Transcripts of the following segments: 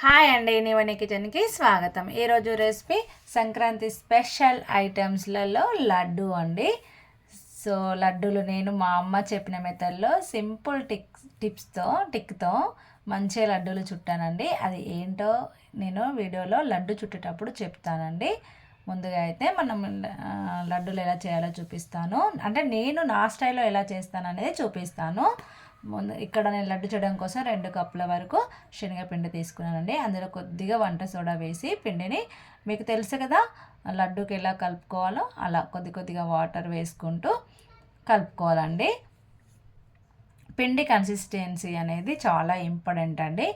Hi అండి నీవని కిచెన్కి స్వాగతం. ఈరోజు రెసిపీ సంక్రాంతి స్పెషల్ ఐటమ్స్లలో లడ్డు అండి. సో లడ్డూలు నేను మా అమ్మ చెప్పిన మెథడ్లో సింపుల్ టిక్ టిప్స్తో టిక్తో మంచి లడ్డూలు చుట్టానండి. అది ఏంటో నేను వీడియోలో లడ్డు చుట్టేటప్పుడు చెప్తానండి. ముందుగా అయితే మనం లడ్డూలు ఎలా చేయాలో చూపిస్తాను. అంటే నేను నా స్టైల్లో ఎలా చేస్తాను అనేది చూపిస్తాను. ముందు ఇక్కడ నేను లడ్డు చేయడం కోసం రెండు కప్పుల వరకు శనగపిండి తీసుకున్నానండి. అందులో కొద్దిగా వంట సోడా వేసి పిండిని మీకు తెలుసు కదా లడ్డూకి ఎలా కలుపుకోవాలో అలా కొద్ది కొద్దిగా వాటర్ వేసుకుంటూ కలుపుకోవాలండి. పిండి కన్సిస్టెన్సీ అనేది చాలా ఇంపార్టెంట్ అండి.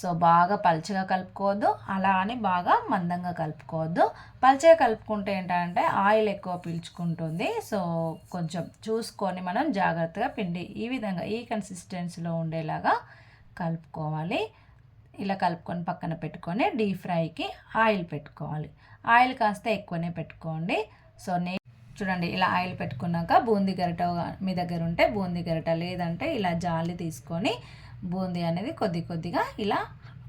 సో బాగా పలుచగా కలుపుకోవద్దు. అలా అని బాగా మందంగా కలుపుకోవద్దు. పలుచగా కలుపుకుంటే ఏంటంటే ఆయిల్ ఎక్కువ పీల్చుకుంటుంది. సో కొంచెం చూసుకొని మనం జాగ్రత్తగా పిండి ఈ విధంగా ఈ కన్సిస్టెన్సీలో ఉండేలాగా కలుపుకోవాలి. ఇలా కలుపుకొని పక్కన పెట్టుకొని డీప్ ఫ్రైకి ఆయిల్ పెట్టుకోవాలి. ఆయిల్ కాస్త ఎక్కువనే పెట్టుకోండి. సో నే చూడండి ఇలా ఆయిల్ పెట్టుకున్నాక బూందీ గరిట మీ దగ్గర ఉంటే బూందీ గరిట లేదంటే ఇలా జాలి తీసుకొని బూందీ అనేది కొద్ది కొద్దిగా ఇలా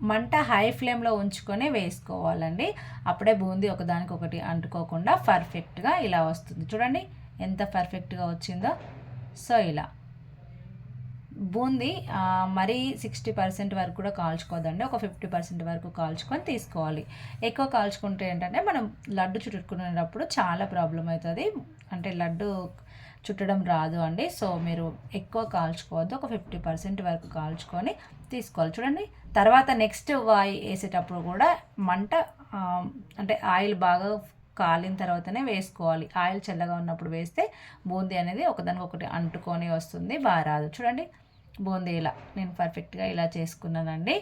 మంట హై ఫ్లేమ్లో ఉంచుకొని వేసుకోవాలండి. అప్పుడే బూందీ ఒకదానికొకటి అంటుకోకుండా పర్ఫెక్ట్గా ఇలా వస్తుంది. చూడండి ఎంత పర్ఫెక్ట్గా వచ్చిందో. సో ఇలా. బూందీ మరీ సిక్స్టీ పర్సెంట్ వరకు కూడా కాల్చుకోవద్దండి ఒక ఫిఫ్టీ పర్సెంట్ వరకు కాల్చుకొని తీసుకోవాలి. ఎక్కువ కాల్చుకుంటే ఏంటంటే మనం లడ్డు చుట్టుకునేటప్పుడు చాలా ప్రాబ్లం అవుతుంది. అంటే లడ్డు చుట్టడం రాదు అండి. సో మీరు ఎక్కువ కాల్చుకోవద్దు. ఒక ఫిఫ్టీ పర్సెంట్ వరకు కాల్చుకొని తీసుకోవాలి. చూడండి తర్వాత నెక్స్ట్ వాయి వేసేటప్పుడు కూడా మంట అంటే ఆయిల్ బాగా కాలిన తర్వాతనే వేసుకోవాలి. ఆయిల్ చల్లగా ఉన్నప్పుడు వేస్తే బూందీ అనేది ఒకదానికొకటి అంటుకొని వస్తుంది బాగా రాదు. చూడండి బూందీ ఇలా నేను పర్ఫెక్ట్గా ఇలా చేసుకున్నానండి.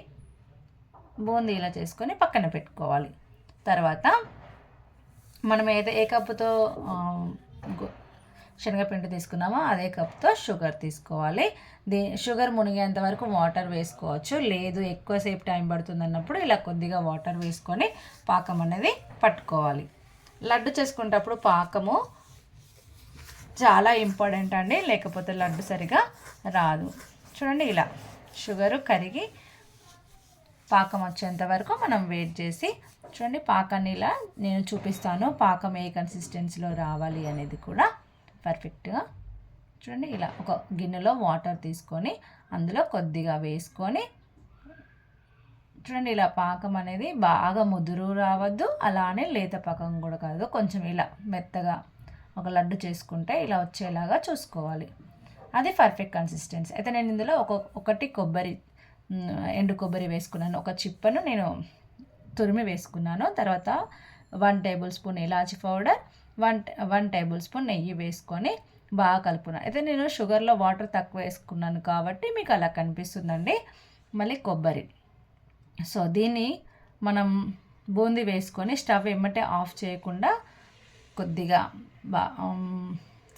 బూందీ ఇలా చేసుకొని పక్కన పెట్టుకోవాలి. తర్వాత మనం ఏదో ఏ కప్పుతో శనగపిండి తీసుకున్నామో అదే కప్తో షుగర్ తీసుకోవాలి. దీ షుగర్ మునిగేంత వరకు వాటర్ వేసుకోవచ్చు. లేదు ఎక్కువసేపు టైం పడుతుంది అన్నప్పుడు ఇలా కొద్దిగా వాటర్ వేసుకొని పాకం అనేది పట్టుకోవాలి. లడ్డు చేసుకునేటప్పుడు పాకము చాలా ఇంపార్టెంట్ అండి. లేకపోతే లడ్డు సరిగా రాదు. చూడండి ఇలా షుగరు కరిగి పాకం వచ్చేంత వరకు మనం వెయిట్ చేసి చూడండి పాకాన్ని ఇలా నేను చూపిస్తాను. పాకం ఏ కన్సిస్టెన్సీలో రావాలి అనేది కూడా పర్ఫెక్ట్గా చూడండి ఇలా ఒక గిన్నెలో వాటర్ తీసుకొని అందులో కొద్దిగా వేసుకొని చూడండి ఇలా పాకం అనేది బాగా ముదురు రావద్దు అలానే లేత పాకం కూడా కాదు. కొంచెం ఇలా మెత్తగా ఒక లడ్డు చేసుకుంటే ఇలా వచ్చేలాగా చూసుకోవాలి. అది పర్ఫెక్ట్ కన్సిస్టెన్సీ అయితే నేను ఇందులో ఒక ఒకటి కొబ్బరి ఎండు కొబ్బరి వేసుకున్నాను. ఒక చిప్పను నేను తురిమి వేసుకున్నాను. తర్వాత వన్ టేబుల్ స్పూన్ ఇలాచి powder one one tablespoon నెయ్యి వేసుకొని బాగా కలుపుకున్నాను. అయితే నేను షుగర్లో వాటర్ తక్కువ వేసుకున్నాను కాబట్టి మీకు అలా కనిపిస్తుందండి. మళ్ళీ కొబ్బరి. సో దీన్ని మనం బూందీ వేసుకొని స్టవ్ ఎమ్మటే ఆఫ్ చేయకుండా కొద్దిగా బా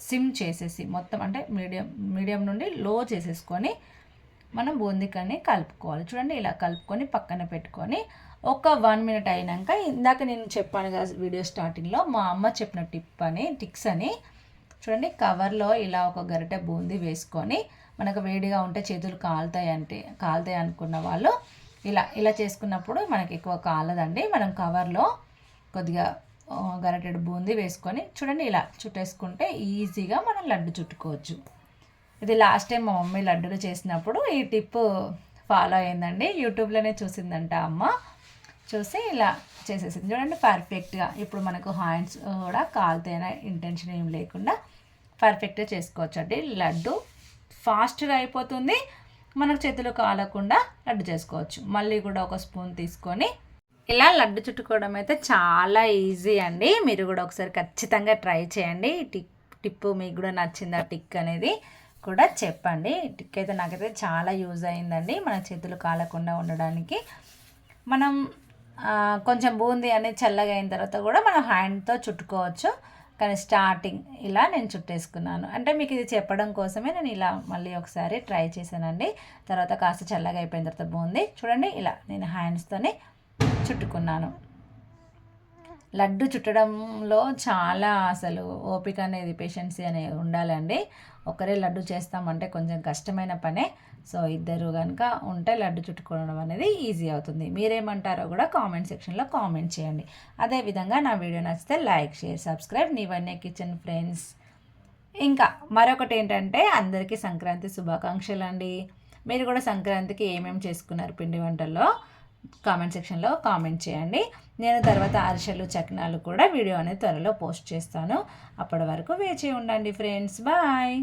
సిమ్ చేసేసి మొత్తం అంటే మీడియం మీడియం నుండి లో చేసేసుకొని మనం బూందీకని కలుపుకోవాలి. చూడండి ఇలా కలుపుకొని పక్కన పెట్టుకొని ఒక వన్ మినిట్ అయినాక ఇందాక నేను చెప్పాను కదా వీడియో స్టార్టింగ్లో మా అమ్మ చెప్పిన టిప్ అని టిక్స్ అని. చూడండి కవర్లో ఇలా ఒక గరిటె బూందీ వేసుకొని మనకు వేడిగా ఉంటే చేతులు కాలుతాయి అంటే కాలుతాయి అనుకున్న వాళ్ళు ఇలా ఇలా చేసుకున్నప్పుడు మనకి ఎక్కువ కాలదండి. మనం కవర్లో కొద్దిగా గరిటెడు బూందీ వేసుకొని చూడండి ఇలా చుట్టేసుకుంటే ఈజీగా మనం లడ్డు చుట్టుకోవచ్చు. ఇది లాస్ట్ టైం మా మమ్మీ లడ్డూలు చేసినప్పుడు ఈ టిప్ ఫాలో అయిందండి. యూట్యూబ్లోనే చూసిందంట అమ్మ. చూసి ఇలా చేసేసింది. చూడండి పర్ఫెక్ట్గా ఇప్పుడు మనకు హ్యాండ్స్ కూడా కాలుతైన ఇంటెన్షన్ ఏం లేకుండా పర్ఫెక్ట్గా చేసుకోవచ్చు అండి. లడ్డు ఫాస్ట్గా అయిపోతుంది. మనకు చేతులు కాలకుండా లడ్డు చేసుకోవచ్చు. మళ్ళీ కూడా ఒక స్పూన్ తీసుకొని ఇలా లడ్డు చుట్టుకోవడం అయితే చాలా ఈజీ అండి. మీరు కూడా ఒకసారి ఖచ్చితంగా ట్రై చేయండి. టిక్ టిప్ మీకు కూడా నచ్చిందా టిక్ అనేది కూడా చెప్పండి. టిక్ అయితే నాకైతే చాలా యూజ్ అయిందండి. మన చేతులు కాలకుండా ఉండడానికి. మనం కొంచెం బూందీ అనేది చల్లగా అయిన తర్వాత కూడా మనం హ్యాండ్తో చుట్టుకోవచ్చు. కానీ స్టార్టింగ్ ఇలా నేను చుట్టేసుకున్నాను. అంటే మీకు ఇది చెప్పడం కోసమే నేను ఇలా మళ్ళీ ఒకసారి ట్రై చేశానండి. తర్వాత కాస్త చల్లగా అయిపోయిన తర్వాత బూంది. చూడండి ఇలా నేను హ్యాండ్స్తోనే చుట్టుకున్నాను. లడ్డు చుట్టడంలో చాలా అసలు ఓపిక అనేది పేషెన్సీ అనేది ఉండాలండి. ఒకరే లడ్డు చేస్తామంటే కొంచెం కష్టమైన పనే. సో ఇద్దరు కనుక ఉంటే లడ్డు చుట్టుకోవడం అనేది ఈజీ అవుతుంది. మీరేమంటారో కూడా కామెంట్ సెక్షన్లో కామెంట్ చేయండి. అదేవిధంగా నా వీడియో నచ్చితే like share subscribe. Neevanne kitchen friends. ఇంకా మరొకటి ఏంటంటే అందరికీ సంక్రాంతి శుభాకాంక్షలు అండి మీరు కూడా సంక్రాంతికి ఏమేమి చేసుకున్నారు పిండి వంటల్లో? కామెంట్ సెక్షన్లో కామెంట్ చేయండి. నేను తర్వాత అరిసెలు చక్నాలు కూడా వీడియో అనేది త్వరలో పోస్ట్ చేస్తాను. అప్పటి వరకు వేచి ఉండండి ఫ్రెండ్స్. బాయ్.